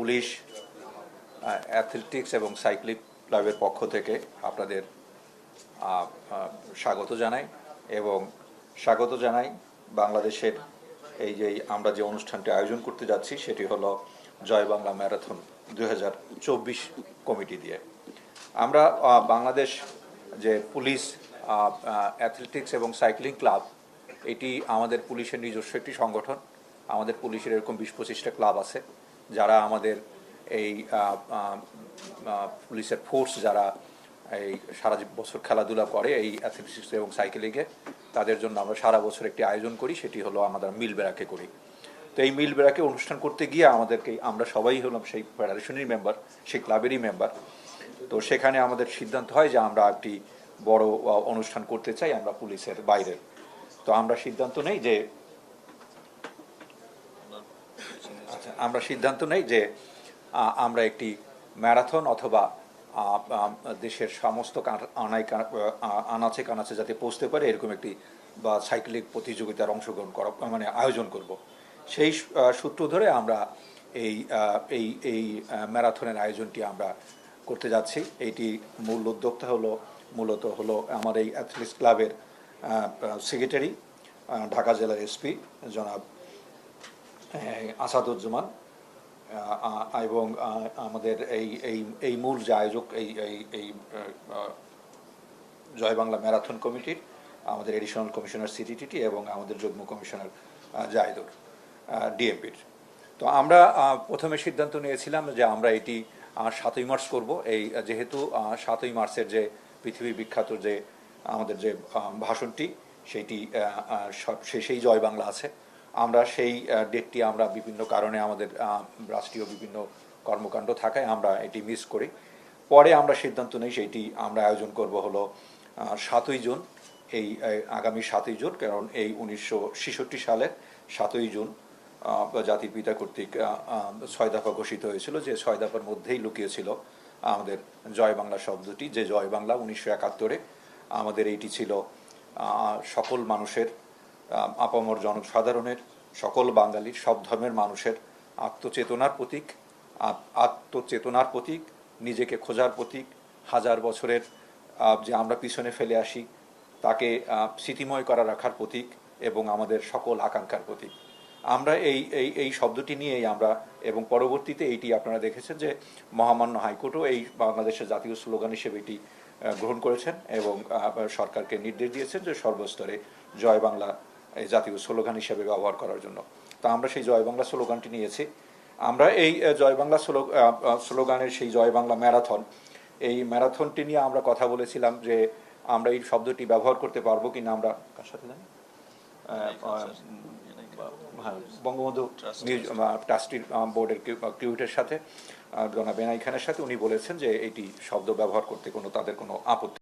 Police athletics এবং cycling ক্লাবের পক্ষ থেকে আপনাদের স্বাগত জানাই এবং স্বাগত জানাই বাংলাদেশের এই যে আমরা যে অনুষ্ঠানটি আয়োজন করতে যাচ্ছি সেটি হলো জয় বাংলা ম্যারাথন দু হাজার চব্বিশ কমিটি দিয়ে। আমরা বাংলাদেশ যে পুলিশ অ্যাথলেটিক্স এবং সাইক্লিং ক্লাব এটি আমাদের পুলিশের নিজস্ব একটি সংগঠন। আমাদের পুলিশের এরকম বিশ পঁচিশটা ক্লাব আছে। যারা আমাদের এই পুলিশের ফোর্স যারা এই সারা বছর খেলাধুলা করে এই অ্যাথলেটিক্স এবং সাইকেলিংয়ে তাদের জন্য আমরা সারা বছর একটি আয়োজন করি, সেটি হলো আমাদের মিল বেড়াকে করি। তো এই মিল বেড়াকে অনুষ্ঠান করতে গিয়ে আমাদেরকে, আমরা সবাই হলাম সেই ফেডারেশনের মেম্বার সেই ক্লাবেরই মেম্বার তো সেখানে আমাদের সিদ্ধান্ত হয় যে আমরা একটি বড় অনুষ্ঠান করতে চাই, আমরা পুলিশের বাইরে। তো আমরা সিদ্ধান্ত নেই যে আমরা সিদ্ধান্ত নেই যে আমরা একটি ম্যারাথন অথবা দেশের সমস্ত কা- আনাচে কানাচে যাতে পৌঁছতে পারে, এরকম একটি, বা সাইক্লিং প্রতিযোগিতার অংশগ্রহণ করা মানে আয়োজন করব। সেই সূত্র ধরে আমরা এই এই এই ম্যারাথনের আয়োজনটি আমরা করতে যাচ্ছি। এইটি মূল উদ্যোক্তা হলো, মূলত হলো আমার এই অ্যাথলেটিক্স ক্লাবের সেক্রেটারি ঢাকা জেলার এসপি জনাব আসাদুজ্জামান এবং আমাদের এই এই এই মূল যে আয়োজক এই এই এই জয় বাংলা ম্যারাথন কমিটির আমাদের এডিশনাল কমিশনার সিটিটিটি এবং আমাদের যুগ্ম কমিশনার আহ, জাহিদুর ডিএমপির। তো আমরা প্রথমে সিদ্ধান্ত নিয়েছিলাম যে আমরা এটি সাতই মার্চ করব। এই যেহেতু সাতই মার্চের যে পৃথিবী বিখ্যাত যে আমাদের যে ভাষণটি সেইটি সব- সেই জয় বাংলা আছে। আমরা সেই ডেটটি আমরা বিভিন্ন কারণে আমাদের রাষ্ট্রীয় বিভিন্ন কর্মকাণ্ড থাকায় আমরা এটি মিস করি। পরে আমরা সিদ্ধান্ত নিই সেইটি আমরা আয়োজন করব হলো সাতই জুন, এই আগামী সাতই জুন, কারণ এই উনিশশো ছেষট্টি সালের সাতই জুন জাতির পিতা কর্তৃক ছয় দফা ঘোষিত হয়েছিল। যে ছয় দফার মধ্যেই লুকিয়েছিল আমাদের জয় বাংলা শব্দটি। যে জয় বাংলা উনিশশো একাত্তরে আমাদের এইটি ছিল সকল মানুষের আপামর জনসাধারণের, সকল বাঙালির, সব ধর্মের মানুষের আত্মচেতনার প্রতীক আত্মচেতনার প্রতীক, নিজেকে খোঁজার প্রতীক, হাজার বছরের যে আমরা পিছনে ফেলে আসি, তাকে স্মৃতিময় করা রাখার প্রতীক এবং আমাদের সকল আকাঙ্ক্ষার প্রতীক। আমরা এই এই এই শব্দটি নিয়েই আমরা, এবং পরবর্তীতে এইটি আপনারা দেখেছেন যে মহামান্য হাইকোর্টও এই বাংলাদেশের জাতীয় স্লোগান হিসেবে এটি গ্রহণ করেছেন এবং সরকারকে নির্দেশ দিয়েছেন যে সর্বস্তরে জয় বাংলা এই জাতীয় স্লোগান হিসেবে ব্যবহার করার জন্য। তো আমরা সেই জয় বাংলা স্লোগানটি নিয়েছি। আমরা এই জয় বাংলা স্লোগানের সেই জয় বাংলা ম্যারাথন এই ম্যারাথনটি নিয়ে আমরা কথা বলেছিলাম যে আমরা এই শব্দটি ব্যবহার করতে পারব কিনা আমরা কার সাথে জানি? হ্যাঁ, বঙ্গবন্ধু ট্রাস্টির বোর্ডের ক্রিউটের সাথে জনাব খানের সাথে উনি বলেছেন যে এটি শব্দ ব্যবহার করতে কোনো তাদের কোনো আপত্তি